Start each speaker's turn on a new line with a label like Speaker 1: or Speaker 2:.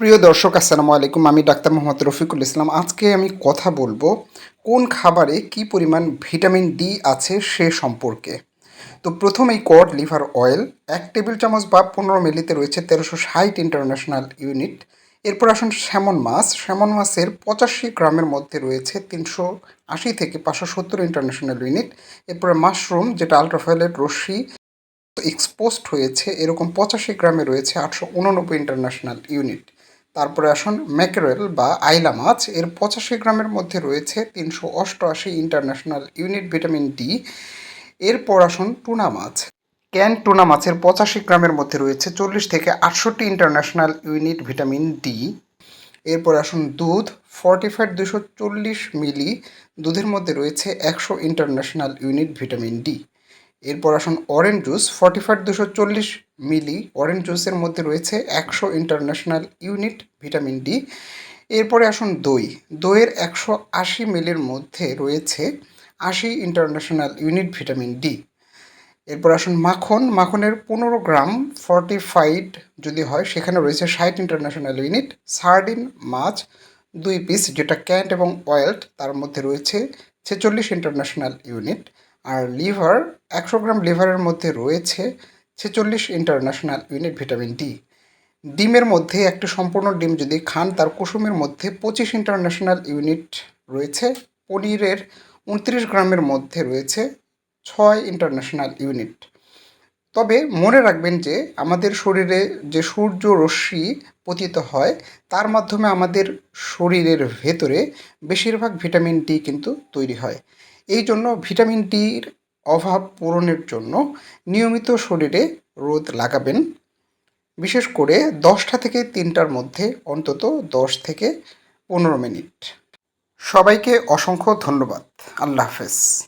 Speaker 1: প্রিয় দর্শক, আসসালামু আলাইকুম। আমি ডাক্তার মোহাম্মদ রফিকুল ইসলাম। আজকে আমি কথা বলব কোন খাবারে কি পরিমাণ ভিটামিন ডি আছে সে সম্পর্কে। তো প্রথমেই কড, লিভার অয়েল, এক টেবিল চামচ বা পনেরো মিলিতে রয়েছে তেরোশো ষাট ইন্টারন্যাশনাল ইউনিট। এরপর আসুন স্যামন মাছ। স্যামন মাছের পঁচাশি গ্রামের মধ্যে রয়েছে তিনশো আশি থেকে পাঁচশো সত্তর ইন্টারন্যাশনাল ইউনিট। এরপরে মাশরুম, যেটা আলট্রাভায়োলেট রশ্মি এক্সপোজড হয়েছে, এরকম পঁচাশি গ্রামে রয়েছে আটশো উননব্বই ইন্টারন্যাশনাল ইউনিট। তারপরে আসুন ম্যাকেরেল বা আইলা মাছ। এর পঁচাশি গ্রামের মধ্যে রয়েছে তিনশো অষ্টআশি ইন্টারন্যাশনাল ইউনিট ভিটামিন ডি। এরপর আসুন, টুনা মাছ। ক্যান টুনা মাছের পঁচাশি গ্রামের মধ্যে রয়েছে চল্লিশ থেকে আটষট্টি ইন্টারন্যাশনাল ইউনিট ভিটামিন ডি। এরপর আসুন, দুধ, ফর্টিফাইড দুশো চল্লিশ মিলি। দুধের মধ্যে রয়েছে একশো ইন্টারন্যাশনাল ইউনিট ভিটামিন ডি। এরপর আসুন অরেঞ্জ জুস ফর্টিফাইড দুশো চল্লিশ মিলি অরেঞ্জ জুসের মধ্যে রয়েছে একশো ইন্টারন্যাশনাল ইউনিট ভিটামিন ডি এরপরে আসুন দই। দইয়ের একশো আশি মিলির মধ্যে রয়েছে আশি ইন্টারন্যাশনাল ইউনিট ভিটামিন ডি এরপর আসুন মাখন। মাখনের পনেরো গ্রাম ফর্টিফাইড যদি হয়, সেখানে রয়েছে ষাট ইন্টারন্যাশনাল ইউনিট সার্ডিন মাছ, দুই পিস যেটা ক্যান্ট এবং অয়েল্ট তার মধ্যে রয়েছে ছেচল্লিশ ইন্টারন্যাশনাল ইউনিট আর লিভার, একশো গ্রাম লিভারের মধ্যে রয়েছে ছেচল্লিশ ইন্টারন্যাশনাল ইউনিট ভিটামিন ডি ডিমের মধ্যে একটি সম্পূর্ণ ডিম যদি খান, তার কুসুমের মধ্যে পঁচিশ ইন্টারন্যাশনাল ইউনিট রয়েছে, পনিরের উনত্রিশ গ্রামের মধ্যে রয়েছে ছয় ইন্টারন্যাশনাল ইউনিট তবে মনে রাখবেন যে আমাদের শরীরে যে সূর্য রশ্মি পতিত হয়, তার মাধ্যমে আমাদের শরীরের ভেতরে বেশিরভাগ ভিটামিন ডি কিন্তু তৈরি হয়। এই জন্য ভিটামিন ডির অভাব পূরণের জন্য নিয়মিত শরীরে রোদ লাগাবেন। বিশেষ করে দশটা থেকে তিনটার মধ্যে অন্তত দশ থেকে পনেরো মিনিট। সবাইকে অসংখ্য ধন্যবাদ। আল্লাহ হাফেজ।